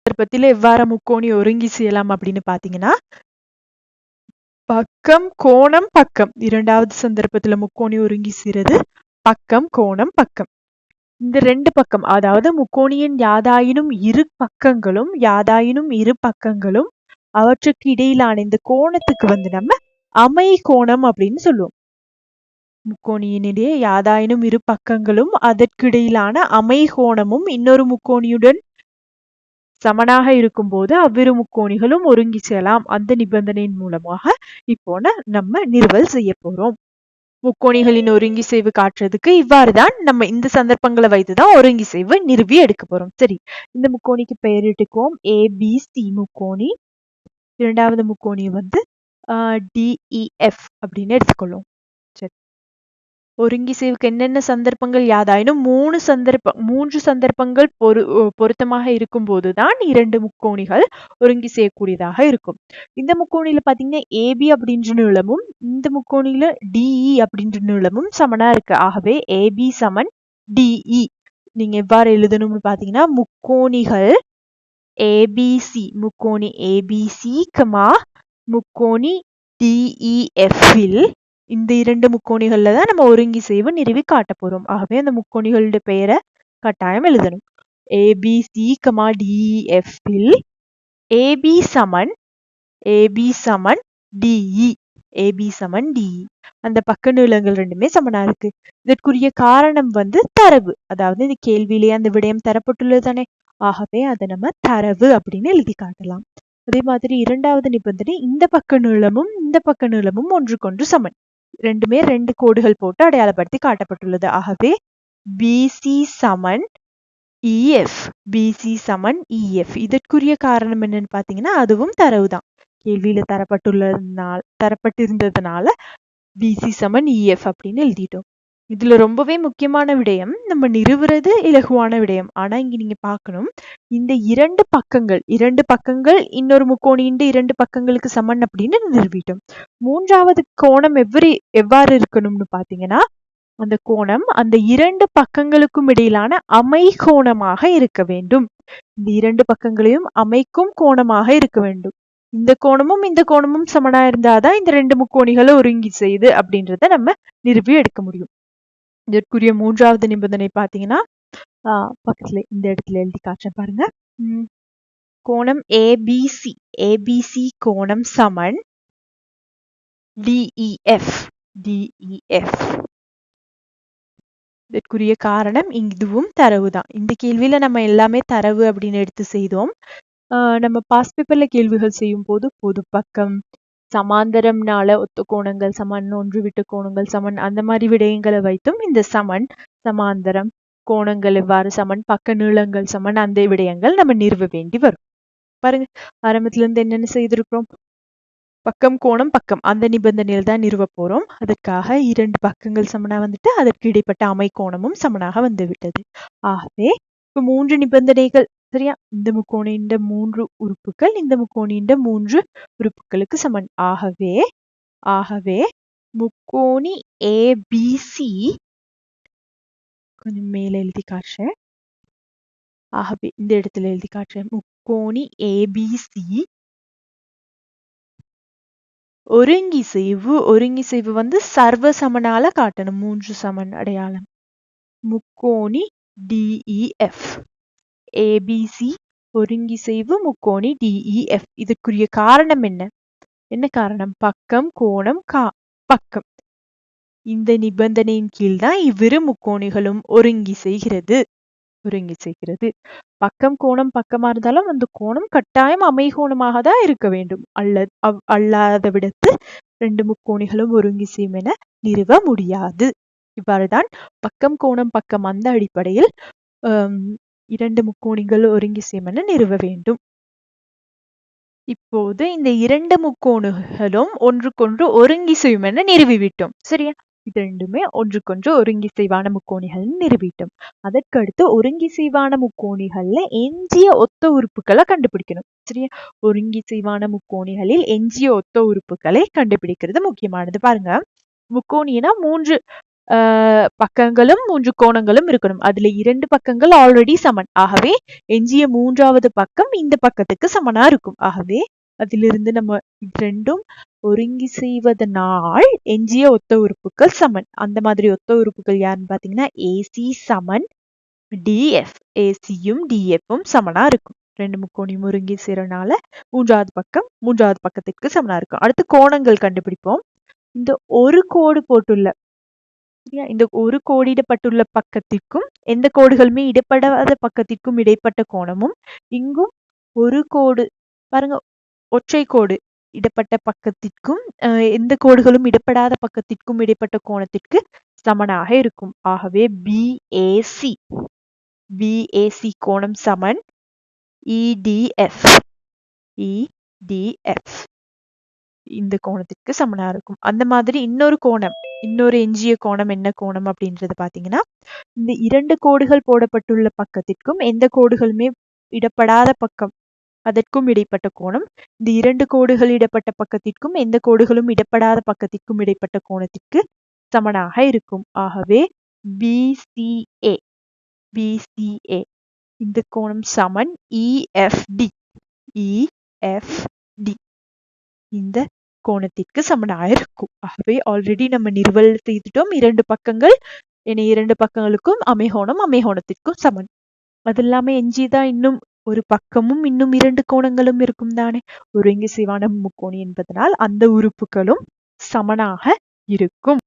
சந்தர்ப்பத்தில் எவ்வாறு முக்கோணி ஒருங்கி செய்யலாம் அப்படின்னு பாத்தீங்கன்னா பக்கம் கோணம் பக்கம். இரண்டாவது சந்தர்ப்பத்துல முக்கோணி ஒருங்கி செய்யறது பக்கம் கோணம் பக்கம். இந்த ரெண்டு பக்கம் அதாவது முக்கோணியின் யாதாயினும் இரு பக்கங்களும் யாதாயினும் இரு பக்கங்களும் அவற்றுக்கு இடையிலான இந்த கோணத்துக்கு வந்து நம்ம அமை கோணம் அப்படின்னு சொல்லுவோம். முக்கோணியினிடையே யாதாயினும் இரு பக்கங்களும் அதற்கிடையிலான அமை கோணமும் இன்னொரு முக்கோணியுடன் சமனாக இருக்கும்போது அவ்விரு முக்கோணிகளும் ஒருங்கி செல்லலாம் அந்த நிபந்தனையின் மூலமாக இப்போ நம்ம நிறுவல் செய்ய போறோம். முக்கோணிகளின் ஒருங்கி செய்வு காட்டுறதுக்கு இவ்வாறுதான் நம்ம இந்த சந்தர்ப்பங்களை வைத்துதான் ஒருங்கி செய்வு நிறுவி எடுக்க போறோம். சரி இந்த முக்கோணிக்கு பெயரிட்டுக்குவோம் ஏபிசி முக்கோணி. இரண்டாவது முக்கோணி வந்து டிஇஎஃப் e, அப்படின்னு எடுத்துக்கொள்ளும் ஒருங்கி சேவுக்கு என்னென்ன சந்தர்ப்பங்கள் யாதாயினும் மூணு சந்தர்ப்ப மூன்று சந்தர்ப்பங்கள் பொரு பொருத்தமாக இருக்கும் போதுதான் இரண்டு முக்கோணிகள் ஒருங்கி செய்யக்கூடியதாக இருக்கும். இந்த முக்கோணியில பாத்தீங்கன்னா ஏபி அப்படின்ற நீளமும் இந்த முக்கோணியில டிஇ அப்படின்ற நீளமும் சமனா இருக்கு. ஆகவே ஏபி சமன் டிஇ நீங்க எவ்வாறு எழுதணும்னு பாத்தீங்கன்னா முக்கோணிகள் ஏபிசி முக்கோணி ஏபிசி கமா முக்கோணி டிஇஎஃப்இல் இந்த இரண்டு முக்கோணிகள்ல தான் நம்ம ஒருங்கி செய்வு நிறுவி காட்ட போறோம். ஆகவே அந்த முக்கோணிகளுடைய பெயரை கட்டாயம் எழுதணும். ஏபிசி கமா டிஇஎஃப்இல் ஏபி சமன் ஏபி சமன் டிஇ ஏபி e. சமன் டிஇ e. அந்த பக்க நீளங்கள் ரெண்டுமே சமனா இருக்கு. இதற்குரிய காரணம் வந்து தரவு. அதாவது இந்த கேள்வியிலேயே அந்த விடயம் தரப்பட்டுள்ளது தானே. ஆகவே அதை நம்ம தரவு அப்படின்னு எழுதி காட்டலாம். அதே மாதிரி இரண்டாவது நிபந்தனை இந்த பக்க நீளமும் இந்த பக்க நீளமும் ஒன்றுக்கொன்று சமன். ரெண்டுமே ரெண்டு கோடுகள் போட்டு அடையாளப்படுத்தி காட்டப்பட்டுள்ளது. ஆகவே பிசி சமன் e, இஎஃப் பிசி சமன் e, இஎஃப் இதற்குரிய காரணம் என்னன்னு பாத்தீங்கன்னா அதுவும் தரவுதான் கேள்வியில தரப்பட்டுள்ளதுனால தரப்பட்டிருந்ததுனால பிசி சமன் e, இஎஃப் அப்படின்னு எழுதிட்டோம். இதுல ரொம்பவே முக்கியமான விடயம் நம்ம நிறுவுறது இலகுவான விடயம். ஆனா இங்க நீங்க பார்க்கணும் இந்த இரண்டு பக்கங்கள் இரண்டு பக்கங்கள் இன்னொரு முக்கோணியின் இரண்டு பக்கங்களுக்கு சமன் அப்படின்னு நிறுவிட்டோம். மூன்றாவது கோணம் எவ்வரி எவ்வாறு இருக்கணும்னு பாத்தீங்கன்னா அந்த கோணம் அந்த இரண்டு பக்கங்களுக்கும் இடையிலான அமை கோணமாக இருக்க வேண்டும். இந்த இரண்டு பக்கங்களையும் அமைக்கும் கோணமாக இருக்க வேண்டும். இந்த கோணமும் இந்த கோணமும் சமனா இருந்தாதான் இந்த ரெண்டு முக்கோணிகளை ஒருங்கி செய்யுது அப்படின்றத நம்ம நிறுவி எடுக்க முடியும். இதற்குரிய மூன்றாவது நிபந்தனை பாத்தீங்கன்னா பக்கத்துல இந்த இடத்துல எழுதி காட்டுறேன் பாருங்க. கோணம் ஏபிசி ஏபிசி கோணம் சமன் டிஇஎஃப் டிஇஎஃப் இதற்குரிய காரணம் இதுவும் தரவு தான் இந்த கேள்வியில நம்ம எல்லாமே தரவு அப்படின்னு எடுத்து செய்தோம். நம்ம பாஸ் பேப்பர்ல கேள்விகள் செய்யும் போது பொது பக்கம் சமாந்தரம்னால ஒத்த கோணங்கள் சமன் ஒன்று விட்டு கோணங்கள் சமன் அந்த மாதிரி விடயங்களை வைத்தும் இந்த சமன் சமாந்தரம் கோணங்கள் எவ்வாறு சமன் பக்க நீளங்கள் சமன் அந்த விடயங்கள் நம்ம நிறுவ வேண்டி வரும். பாருங்க ஆரம்பத்துல இருந்து என்னென்ன செய்திருக்கிறோம்? பக்கம் கோணம் பக்கம் அந்த நிபந்தனையில் தான் நிறுவ போறோம். அதற்காக இரண்டு பக்கங்கள் சமனா வந்துட்டு அதற்கு இடைப்பட்ட அமை கோணமும் சமனாக வந்து விட்டது. ஆகவே இப்ப மூன்று நிபந்தனைகள் சரியா? இந்த முக்கோணின்ற மூன்று உறுப்புகள் இந்த முக்கோணின்ற மூன்று உறுப்புகளுக்கு சமன். ஆகவே ஆகவே முக்கோணி ஏபிசி கொஞ்சம் மேல எழுதி காட்டுறேன். ஆகவே இந்த இடத்துல எழுதி காட்டுறேன். முக்கோணி ஏபிசி ஒருங்கிசைவு ஒருங்கிசைவு வந்து சர்வ சமனால காட்டணும். மூன்று சமன் அடையாளம். முக்கோணி டிஇஎஃப் ஏபிசி ஒருங்கி செய்வு முக்கோணி டிஇஎஃப் இதுக்குரிய காரணம் என்ன? என்ன காரணம்? பக்கம் கோணம் கா பக்கம். இந்த நிபந்தனையின் கீழ் தான் இவ்விரு முக்கோணிகளும் ஒருங்கி செய்கிறது. ஒருங்கி செய்கிறது. பக்கம் கோணம் பக்கமா இருந்தாலும் அந்த கோணம் கட்டாயம் அமைகோணமாக தான் இருக்க வேண்டும். அல்ல அல்லாத விடத்து ரெண்டு முக்கோணிகளும் ஒருங்கி செய்யும் என நிறுவ முடியாது. இவ்வாறுதான் பக்கம் கோணம் பக்கம் அந்த அடிப்படையில் இரண்டு முக்கோணிகள் ஒருங்கி சேமென நிறுவ வேண்டும். இப்போது இந்த இரண்டு முக்கோணுகளும் ஒன்றுக்கொன்று ஒருங்கி செய்யும் என நிறுவிவிட்டோம் சரியா? இது ரெண்டுமே ஒன்றுக்கொன்று ஒருங்கிசைவான முக்கோணிகள் நிறுவிட்டோம். அதற்கடுத்து ஒருங்கிசைவான முக்கோணிகள்ல எஞ்சிய ஒத்த உறுப்புகளை கண்டுபிடிக்கணும். சரியா? ஒருங்கிசைவான முக்கோணிகளில் எஞ்சிய ஒத்த உறுப்புகளை கண்டுபிடிக்கிறது முக்கியமானது. பாருங்க. முக்கோணினா மூன்று. பக்கங்களும் மூன்று கோணங்களும் இருக்கணும். அதுல இரண்டு பக்கங்கள் ஆல்ரெடி சமன். ஆகவே எஞ்சிய மூன்றாவது பக்கம் இந்த பக்கத்துக்கு சமனா இருக்கும். ஆகவே அதிலிருந்து நம்ம ரெண்டும் ஒருங்கி செய்வதனால் எஞ்சிய ஒத்த உறுப்புகள் சமன். அந்த மாதிரி ஒத்த உறுப்புகள் யாருன்னு பாத்தீங்கன்னா ஏசி சமன் டிஎஃப் ஏசியும் டிஎஃப்பும் சமனா இருக்கும். ரெண்டு முக்கோணியும் ஒருங்கி செய்யறனால மூன்றாவது பக்கம் மூன்றாவது பக்கத்திற்கு சமனா இருக்கும். அடுத்து கோணங்கள் கண்டுபிடிப்போம். இந்த ஒரு கோடு போட்டுள்ள சரியா? இந்த ஒரு கோடிடப்பட்டுள்ள பக்கத்திற்கும் எந்த கோடுகளுமே இடப்படாத பக்கத்திற்கும் இடைப்பட்ட கோணமும் இங்கும் ஒரு கோடு பாருங்க ஒற்றை கோடு இடப்பட்ட பக்கத்திற்கும் அஹ், எந்த கோடுகளும் இடப்படாத பக்கத்திற்கும் இடைப்பட்ட கோணத்திற்கு சமனாக இருக்கும் ஆகவே பிஏசி பிஏசி கோணம் சமன் இடிஎஃப் இடிஎஃப் இந்த கோணத்திற்கு சமனா இருக்கும் அந்த மாதிரி இன்னொரு கோணம் இன்னொரு எஞ்சிய கோணம் என்ன கோணம் அப்படின்றது பாத்தீங்கன்னா இந்த இரண்டு கோடுகள் போடப்பட்டுள்ள பக்கத்திற்கும் எந்த கோடுகளுமே இடப்படாத பக்கம் அதற்கும் இடைப்பட்ட கோணம். இந்த இரண்டு கோடுகள் இடப்பட்ட பக்கத்திற்கும் எந்த கோடுகளும் இடப்படாத பக்கத்திற்கும் இடைப்பட்ட கோணத்திற்கு சமனாக இருக்கும். ஆகவே பிசிஏ பிசிஏ இந்த கோணம் சமன் e, இஎஃப்டி இஎஃப்டி e, இந்த கோணத்திற்கு சமனாக இருக்கும். ஆகவே ஆல்ரெடி நம்ம நிறுவல் செய்துட்டோம் இரண்டு பக்கங்கள் என இரண்டு பக்கங்களுக்கும் அமைகோணம் அமைகோணத்திற்கும் சமன் அது இல்லாம எஞ்சிதான் இன்னும் ஒரு பக்கமும் இன்னும் இரண்டு கோணங்களும் இருக்கும் தானே? ஒருங்கி செய்வான முக்கோணி என்பதனால் அந்த உறுப்புகளும் சமனாக இருக்கும்.